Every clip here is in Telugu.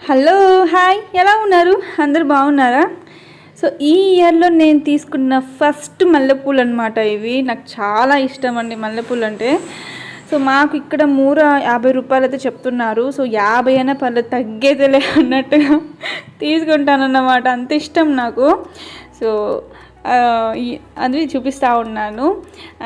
Hello hi. ఎలా ఉన్నారు? అందరు బాగున్నారా? సో ఈ ఇయర్లో నేను తీసుకున్న ఫస్ట్ మల్లెపూలు అనమాట ఇవి. నాకు చాలా ఇష్టం అండి మల్లెపూలు అంటే. సో మాకు ఇక్కడ మూర యాభై రూపాయలు అయితే చెప్తున్నారు. సో యాభై అయినా పర్లేదు తగ్గేదిలే అన్నట్టుగా తీసుకుంటానన్నమాట. అంత ఇష్టం నాకు. సో అది చూపిస్తూ ఉన్నాను.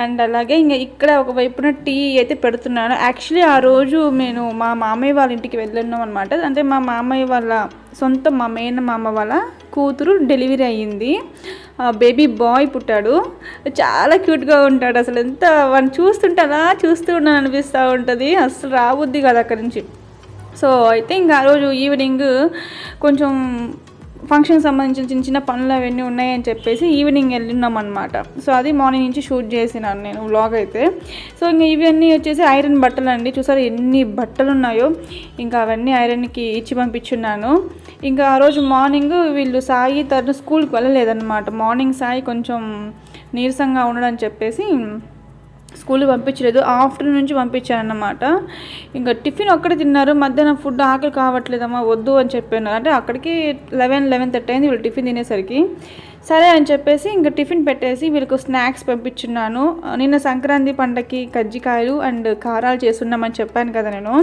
అండ్ అలాగే ఇంకా ఇక్కడ ఒకవైపున టీ అయితే పెడుతున్నాను. యాక్చువల్లీ ఆ రోజు నేను మా మామయ్య వాళ్ళ ఇంటికి వెళ్ళున్నాం అనమాట అంటే మా మామయ్య వాళ్ళ సొంత మా మేన మామ వాళ్ళ కూతురు డెలివరీ అయ్యింది. బేబీ బాయ్ పుట్టాడు. చాలా క్యూట్గా ఉంటాడు అసలు. ఎంత వాడిని చూస్తుంటే అలా చూస్తూ ఉన్నాను అనిపిస్తూ ఉంటుంది. అసలు రాబుద్ది కదా అక్కడి నుంచి. సో అయితే ఇంకా ఆ రోజు ఈవినింగ్ కొంచెం ఫంక్షన్కి సంబంధించిన చిన్న చిన్న పనులు అవన్నీ ఉన్నాయని చెప్పేసి ఈవినింగ్ వెళ్ళినాం అనమాట సో అది మార్నింగ్ నుంచి షూట్ చేసినాను నేను వ్లాగ్ అయితే. సో ఇంకా ఇవన్నీ వచ్చేసి ఐరన్ బట్టలు అండి చూసారు ఎన్ని బట్టలు ఉన్నాయో ఇంకా అవన్నీ ఐరన్కి ఇచ్చి పంపించున్నాను. ఇంకా ఆ రోజు మార్నింగ్ వీళ్ళు సాయి తను స్కూల్కి వెళ్ళలేదన్నమాట. మార్నింగ్ సాయి కొంచెం నీరసంగా ఉండడని చెప్పేసి స్కూల్కి పంపించలేదు. ఆఫ్టర్నూన్ నుంచి పంపించాను అన్నమాట ఇంకా టిఫిన్ ఒక్కడే తిన్నారు. మధ్యాహ్నం ఫుడ్ ఆకలి కావట్లేదమ్మా వద్దు అని చెప్పాను. అంటే అక్కడికి లెవెన్ లెవెన్ థర్టీ అయింది వీళ్ళు టిఫిన్ తినేసరికి. సరే అని చెప్పేసి ఇంకా టిఫిన్ పెట్టేసి వీళ్ళకు స్నాక్స్ పంపించున్నాను. నిన్న సంక్రాంతి పండగకి కజ్జికాయలు అండ్ కారాలు చేస్తున్నామని చెప్పాను కదా నేను.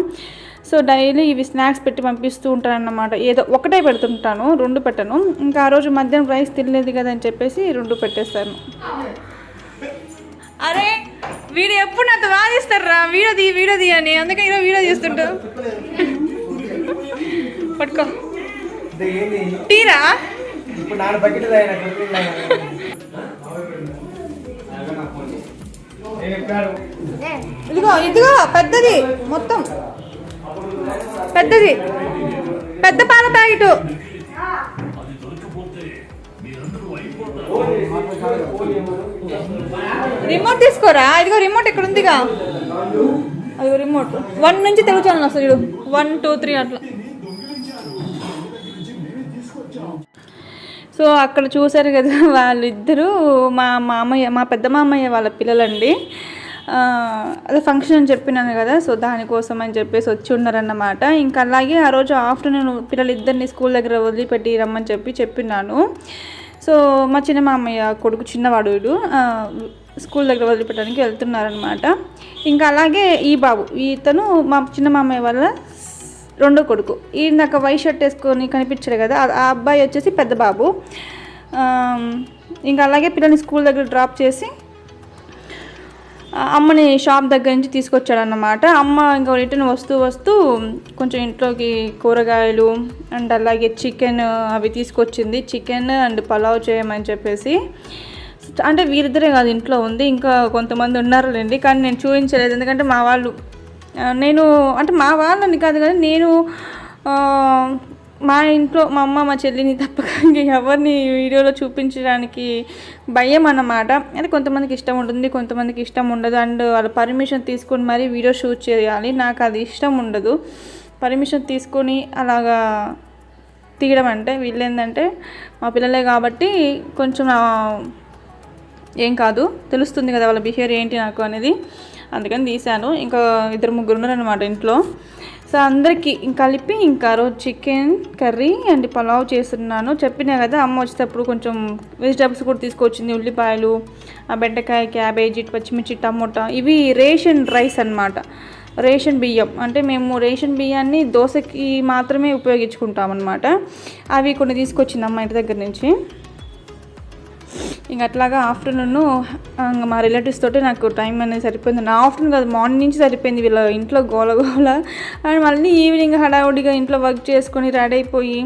సో డైలీ ఇవి స్నాక్స్ పెట్టి పంపిస్తూ ఉంటాను అన్నమాట ఏదో ఒకటే పెడుతుంటాను రెండు పెట్టను. ఇంకా ఆ రోజు మధ్యాహ్నం రైస్ తినలేదు కదా అని చెప్పేసి రెండు పెట్టేస్తాను అరే వీడియో ఎప్పుడు నాతో వాదిస్తారా వీడియో తీ వీడియో తీ అని. అందుకే ఈరోజు వీడియో తీస్తుంటా పట్టుకో. ఇదిగో ఇదిగో పెద్దది మొత్తం. పెద్దది. పెద్ద పాల ప్యాకెట్. రిమోట్ తీసుకోరా? ఇదిగో రిమోట్ ఇక్కడ ఉందిగా. అదిగో రిమోట్ వన్ నుంచి తెలుగు ఛానల్ వస్తుంది వన్ టూ త్రీ అట్లా. సో అక్కడ చూశారు కదా వాళ్ళిద్దరూ మా మామయ్య మా పెద్ద మామయ్య వాళ్ళ పిల్లలండి. అదే ఫంక్షన్ అని చెప్పినాను కదా సో దానికోసం అని చెప్పేసి వచ్చి ఉన్నారన్నమాట. ఇంకా అలాగే ఆ రోజు ఆఫ్టర్నూన్ పిల్లలిద్దరిని స్కూల్ దగ్గర వదిలిపెట్టి రమ్మని చెప్పి చెప్పినాను. సో మా చిన్న మామయ్య కొడుకు చిన్నవాడు స్కూల్ దగ్గర వదిలిపెట్టడానికి వెళ్తున్నారనమాట ఇంకా అలాగే ఈ బాబు ఇతను మా చిన్న మామయ్య వాళ్ళ రెండో కొడుకు. ఈయనక వైట్ షర్ట్ వేసుకొని కనిపించారు కదా ఆ- అబ్బాయి వచ్చేసి పెద్ద బాబు. ఇంకా అలాగే పిల్లల్ని స్కూల్ దగ్గర డ్రాప్ చేసి అమ్మని షాప్ దగ్గర నుంచి తీసుకొచ్చాడన్నమాట. అమ్మ ఇంకా రిటర్న్ వస్తూ వస్తూ కొంచెం ఇంట్లోకి కూరగాయలు అండ్ అలాగే చికెన్ అవి తీసుకొచ్చింది. చికెన్ అండ్ పలావ్ చేయమని చెప్పేసి. అంటే వీరిద్దరే కాదు ఇంట్లో ఉంది. ఇంకా కొంతమంది ఉన్నారులేండి. కానీ నేను చూపించలేదు. ఎందుకంటే మా వాళ్ళు నేను అంటే మా వాళ్ళని కాదు కానీ నేను మా ఇంట్లో మా అమ్మ మా చెల్లిని తప్పక ఎవరిని వీడియోలో చూపించడానికి భయం అన్నమాట. అంటే కొంతమందికి ఇష్టం ఉంటుంది కొంతమందికి ఇష్టం ఉండదు. అండ్ వాళ్ళ పర్మిషన్ తీసుకొని మరీ వీడియో షూట్ చేయాలి. నాకు అది ఇష్టం ఉండదు. పర్మిషన్ తీసుకొని అలాగా తీయడం అంటే వీళ్ళేందంటే ఏంటంటే మా పిల్లలే కాబట్టి కొంచెం ఏం కాదు. తెలుస్తుంది కదా వాళ్ళ బిహేవియర్ ఏంటి నాకు అనేది. అందుకని తీశాను. ఇంకా ఇద్దరు ముగ్గురు ఉన్నారనమాట ఇంట్లో. సో అందరికీ కలిపి ఇంకా రోజు చికెన్ కర్రీ అండ్ పలావ్ చేస్తున్నాను. చెప్పినా కదా అమ్మ వచ్చేటప్పుడు కొంచెం వెజిటేబుల్స్ కూడా తీసుకొచ్చింది. ఉల్లిపాయలు ఆ బెండకాయ క్యాబేజీ పచ్చిమిర్చి టమోటా ఇవి రేషన్ రైస్ అన్నమాట. రేషన్ బియ్యం. అంటే మేము రేషన్ బియ్యాన్ని దోశకి మాత్రమే ఉపయోగించుకుంటాం అనమాట అవి కొన్ని తీసుకొచ్చింది అమ్మ ఇంటి దగ్గర నుంచి. ఇంక అట్లాగా ఆఫ్టర్నూన్ మా రిలేటివ్స్ తోటి నాకు టైం అనేది సరిపోయింది. నా ఆఫ్టర్నూన్ కాదు మార్నింగ్ నుంచి సరిపోయింది వీళ్ళ ఇంట్లో గోల గోల. అండ్ మళ్ళీ ఈవినింగ్ హడావుడిగా ఇంట్లో వర్క్ చేసుకొని రెడీ అయిపోయి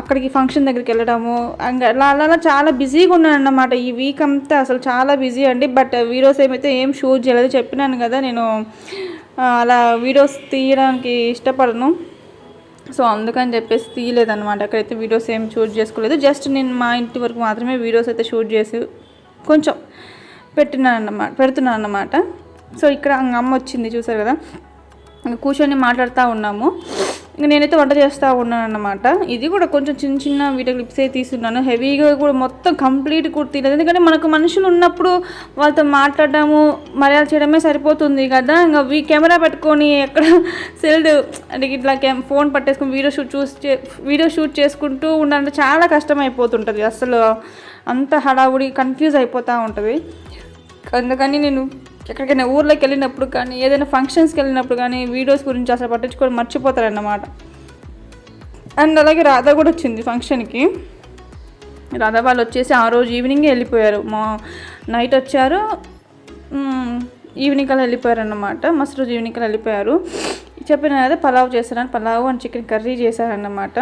అక్కడికి ఫంక్షన్ దగ్గరికి వెళ్ళడము. ఇంకా అలా అలా అలా చాలా బిజీగా ఉన్నాను అన్నమాట. ఈ వీక్ అంతా అసలు చాలా బిజీ అండి. బట్ వీడియోస్ ఏమైతే ఏం షూట్ చేయలేదు చెప్పినాను కదా నేను అలా వీడియోస్ తీయడానికి ఇష్టపడను. సో అందుకని చెప్పేసి తీయలేదన్నమాట. అక్కడైతే వీడియోస్ ఏం షూట్ చేసుకోలేదు. జస్ట్ నేను మా ఇంటి వరకు మాత్రమే వీడియోస్ అయితే షూట్ చేసి కొంచెం పెట్టినాను అన్నమాట పెడుతున్నాను అన్నమాట సో ఇక్కడ అమ్మ వచ్చింది చూసారు కదా. కూర్చొని మాట్లాడుతూ ఉన్నాము. ఇంకా నేనైతే వంట చేస్తూ ఉన్నాను అన్నమాట ఇది కూడా కొంచెం చిన్న చిన్న వీడియో క్లిప్స్ అయితే తీసుకున్నాను హెవీగా కూడా మొత్తం కంప్లీట్ కూడా తీయలేదు. ఎందుకంటే మనకు మనుషులు ఉన్నప్పుడు వాళ్ళతో మాట్లాడటము మర్యాద చేయడమే సరిపోతుంది కదా. ఇంకా వీ కెమెరా పెట్టుకొని ఎక్కడ సెల్డ్ అంటే ఇట్లా కెమ్ ఫోన్ పట్టేసుకుని వీడియో షూట్ చూసి వీడియో షూట్ చేసుకుంటూ ఉండాలంటే చాలా కష్టం అయిపోతుంటుంది అసలు అంత హడావుడి కన్ఫ్యూజ్ అయిపోతూ ఉంటుంది. అందుకని నేను ఎక్కడికైనా ఊర్లోకి వెళ్ళినప్పుడు కానీ ఏదైనా ఫంక్షన్స్కి వెళ్ళినప్పుడు కానీ వీడియోస్ గురించి అసలు పట్టించుకొని మర్చిపోతారన్నమాట. అండ్ అలాగే రాధా కూడా వచ్చింది ఫంక్షన్కి రాధా వాళ్ళు వచ్చేసి ఆ రోజు ఈవినింగే వెళ్ళిపోయారు. మా నైట్ వచ్చారు. ఈవినింగ్ కల్లా వెళ్ళిపోయారు అన్నమాట మస్తు రోజు ఈవినింగ్ కల్లా వెళ్ళిపోయారు. చెప్పిన కదా పలావ్ చేశారని పలావ్ అండ్ చికెన్ కర్రీ చేశారన్నమాట.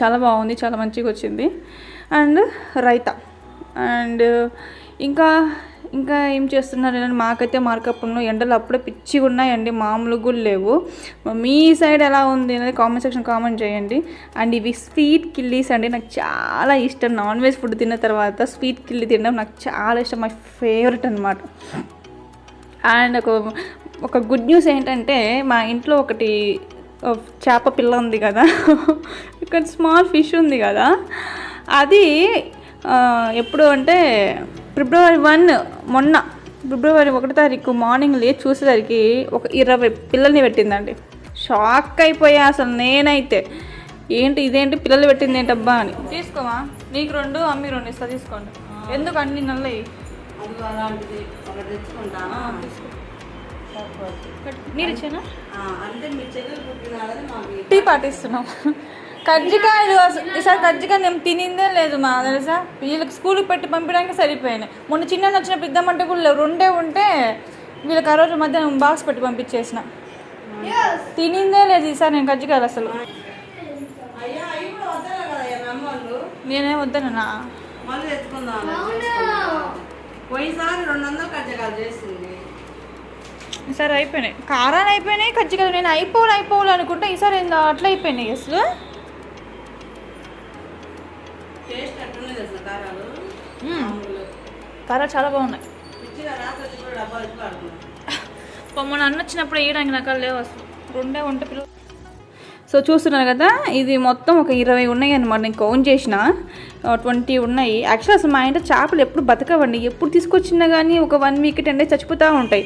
చాలా బాగుంది చాలా మంచిగా వచ్చింది. అండ్ రైతా. అండ్ ఇంకా ఇంకా ఏం చేస్తున్నారు మాకైతే మార్కప్లో ఎండలు అప్పుడే పిచ్చిగా ఉన్నాయండి మామూలుగా కూడా లేవు. మీ సైడ్ ఎలా ఉంది అనేది కామెంట్ సెక్షన్ కామెంట్ చేయండి. అండ్ ఇవి స్వీట్ కిల్లీస్ అండి నాకు చాలా ఇష్టం. నాన్ వెజ్ ఫుడ్ తిన్న తర్వాత స్వీట్ కిల్లీ తినడం నాకు చాలా ఇష్టం మై ఫేవరెట్ అనమాట అండ్ ఒక ఒక గుడ్ న్యూస్ ఏంటంటే మా ఇంట్లో ఒకటి చేప పిల్ల ఉంది కదా ఇక్కడ స్మాల్ ఫిష్ ఉంది కదా. అది ఎప్పుడు అంటే ఫిబ్రవరి వన్ మొన్న ఫిబ్రవరి ఒకటో తారీఖు మార్నింగ్ లేచి చూసేసరికి ఒక ఇరవై పిల్లల్ని పెట్టిందండి. షాక్ అయిపోయా అసలు నేనైతే. ఏంటి ఇదేంటి పిల్లలు పెట్టింది ఏంటబ్బా అని. తీసుకోమా? నీకు రెండు అమ్మి రెండు ఇస్తా తీసుకోండి. ఎందుకు అన్ని నల్లయి తెచ్చుకుంటాను నీరు ఇచ్చానా? టీ పాటిస్తున్నాం. కజ్జికాయలు అసలు ఈసారి కజ్జికాయ నేను తినిందే లేదు మా తెలుసా? వీళ్ళకి స్కూల్కి పెట్టి పంపించడానికి సరిపోయినాయి. మొన్న చిన్న వచ్చినప్పుడు ఇద్దామంటే కూడా రెండే ఉంటే వీళ్ళకి ఆ రోజు మధ్యాహ్నం బాక్స్ పెట్టి పంపించేసిన. తినిందే లేదు ఈసారి నేను కజ్జికాయలు అసలు. నేనే వద్దనన్నా మళ్ళీ తెచ్చుకుందాం చేసుకుందాం. పోయినసారి రెండు వందలు కజ్జకాలు చేసింది. ఈసారి అయిపోయినాయి. కారాలు అయిపోయినాయి కజ్జికాయలు. నేను అయిపోవాలి అయిపోవాలి అనుకుంటే ఈసారి అట్లా అయిపోయినాయి. అసలు టేస్ట్ ఎట్లున్నాయి తెలుసా కారాలు కర్ర చాలా బాగున్నాయి. మొన్న అన్న వచ్చినప్పుడు వేయడానికి నాకు లేవు అసలు. రెండే ఉంటే పిల్లలు. సో చూస్తున్నారు కదా ఇది మొత్తం ఒక ఇరవై ఉన్నాయి అనమాట నేను కౌంట్ చేసిన ట్వంటీ ఉన్నాయి. యాక్చువల్ అసలు మా ఇంట్లో చేపలు ఎప్పుడు బతకవండి. ఎప్పుడు తీసుకొచ్చినా కానీ ఒక వన్ వీక్ టెన్ డేస్ చచ్చిపోతూ ఉంటాయి.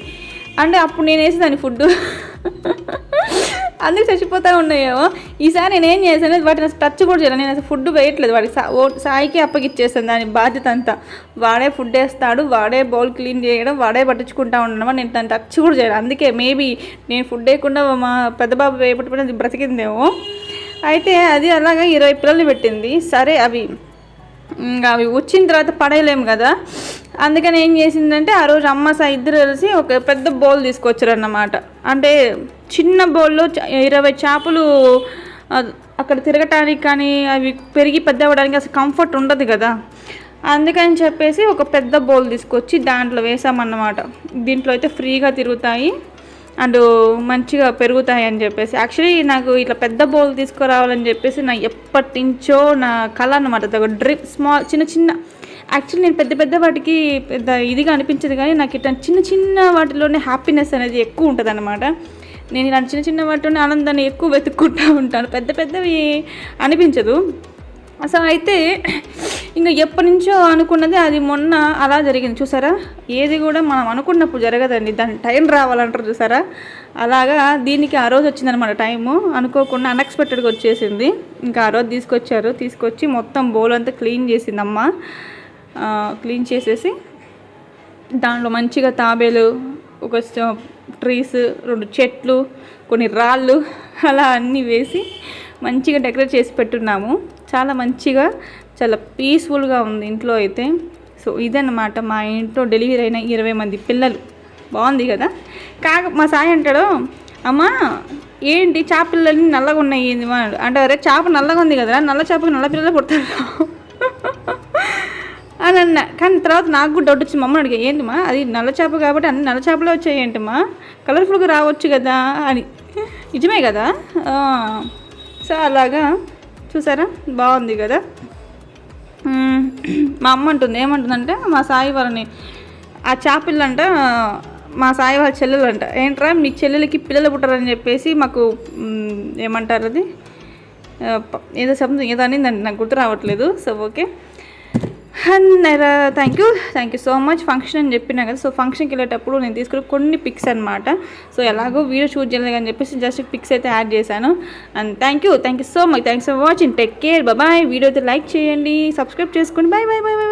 అంటే అప్పుడు నేను దాని ఫుడ్ అందుకు చచ్చిపోతూ ఉన్నాయేమో ఈసారి నేను ఏం చేశాను వాటిని టచ్ కూడా చేయను నేను అసలు ఫుడ్ వేయట్లేదు. వాడికి సాయికి అప్పగిచ్చేస్తాను దాని బాధ్యత అంతా. వాడే ఫుడ్ వేస్తాడు వాడే బౌల్ క్లీన్ చేయడం వాడే పట్టించుకుంటా ఉండడం నేను దాన్ని టచ్ కూడా చేయలేదు. అందుకే మేబీ నేను ఫుడ్ వేయకుండా మా పెద్ద బాబు వేయబట్టి అది బ్రతికిందేమో. అయితే అది అలాగా ఇరవై పిల్లలు పెట్టింది. సరే అవి ఇంకా అవి వచ్చిన తర్వాత పడేయలేము కదా. అందుకని ఏం చేసిందంటే ఆ రోజు అమ్మ సా ఇద్దరు కలిసి ఒక పెద్ద బౌల్ తీసుకొచ్చారన్నమాట. అంటే చిన్న బౌల్లో ఇరవై చేపలు అక్కడ తిరగటానికి కానీ అవి పెరిగి పెద్ద అవ్వడానికి అసలు కంఫర్ట్ ఉండదు కదా. అందుకని చెప్పేసి ఒక పెద్ద బౌల్ తీసుకొచ్చి దాంట్లో వేసామన్నమాట. దీంట్లో అయితే ఫ్రీగా తిరుగుతాయి. అండ్ మంచిగా పెరుగుతాయి అని చెప్పేసి. యాక్చువల్లీ నాకు ఇట్లా పెద్ద బౌల్ తీసుకురావాలని చెప్పేసి నా ఎప్పటి నుంచో నా కళ అనమాట ఒక డ్రిప్ స్మాల్ చిన్న చిన్న. యాక్చువల్లీ నేను పెద్ద పెద్ద వాటికి పెద్ద ఇదిగా అనిపించదు కానీ నాకు ఇట్లా చిన్న చిన్న వాటిలోనే హ్యాపీనెస్ అనేది ఎక్కువ ఉంటుంది అనమాట నేను ఇలాంటి చిన్న చిన్న వాటిలోనే ఆనందాన్ని ఎక్కువ వెతుక్కుంటూ ఉంటాను. పెద్ద పెద్దవి అనిపించదు. సో అయితే ఇంకా ఎప్పటి నుంచో అనుకున్నది అది మొన్న అలా జరిగింది. చూసారా? ఏది కూడా మనం అనుకున్నప్పుడు జరగదండి. దాని టైం రావాలంటారు చూసారా? అలాగా దీనికి ఆ రోజు వచ్చిందనమాట టైము. అనుకోకుండా అన్ఎక్స్పెక్టెడ్గా వచ్చేసింది. ఇంకా ఆ రోజు తీసుకొచ్చారు. తీసుకొచ్చి మొత్తం బౌల్ అంతా క్లీన్ చేసింది అమ్మ క్లీన్ చేసేసి దాంట్లో మంచిగా తాబేలు ఒక ట్రీస్ రెండు చెట్లు కొన్ని రాళ్ళు అలా అన్నీ వేసి మంచిగా డెకరేట్ చేసి పెట్టున్నాము. చాలా మంచిగా చాలా పీస్ఫుల్గా ఉంది ఇంట్లో అయితే. సో ఇదన్నమాట మా ఇంట్లో డెలివరీ అయిన ఇరవై మంది పిల్లలు. బాగుంది కదా? కాక మా సాయి అంటాడు అమ్మా ఏంటి చేపలన్నీ నల్లగా ఉన్నాయి ఏంది అంటే అరే చేప నల్లగా ఉంది కదా నల్ల చేపకి నల్ల పిల్లలు పుడతారు అని అన్న. కానీ తర్వాత నాకు కూడా డౌట్ వచ్చింది. మమ్మల్ని అడిగా ఏంటిమా అది నల్ల చేప కాబట్టి అన్ని నల్ల చేపలే వచ్చాయి ఏంటమ్మా కలర్ఫుల్గా రావచ్చు కదా అని. నిజమే కదా? సో అలాగా చూసారా? బాగుంది కదా? మా అమ్మ అంటుంది ఏమంటుందంటే మా సాయి వారిని ఆ చేపలంట మా సాయి వాళ్ళ చెల్లెలు అంట ఏంట్రా మీ చెల్లెలకి పిల్లలు పుట్టారని చెప్పేసి మాకు ఏమంటారు అది? ఏదో శబ్దం ఏదో అనిందండి నాకు గుర్తు రావట్లేదు. So okay. Thank you thank you so much function అని చెప్పినా కదా సో ఫంక్షన్కి వెళ్ళేటప్పుడు నేను తీసుకున్న కొన్ని పిక్స్ అనమాట సో ఎలాగో వీడియో షూట్ చేయలేదు అని చెప్పేసి జస్ట్ పిక్స్ అయితే యాడ్ చేశాను. And thank you thank you so much thanks for watching take care bye video అయితే లైక్ చేయండి. సబ్స్క్రైబ్ చేసుకోండి. Bye bye bye bye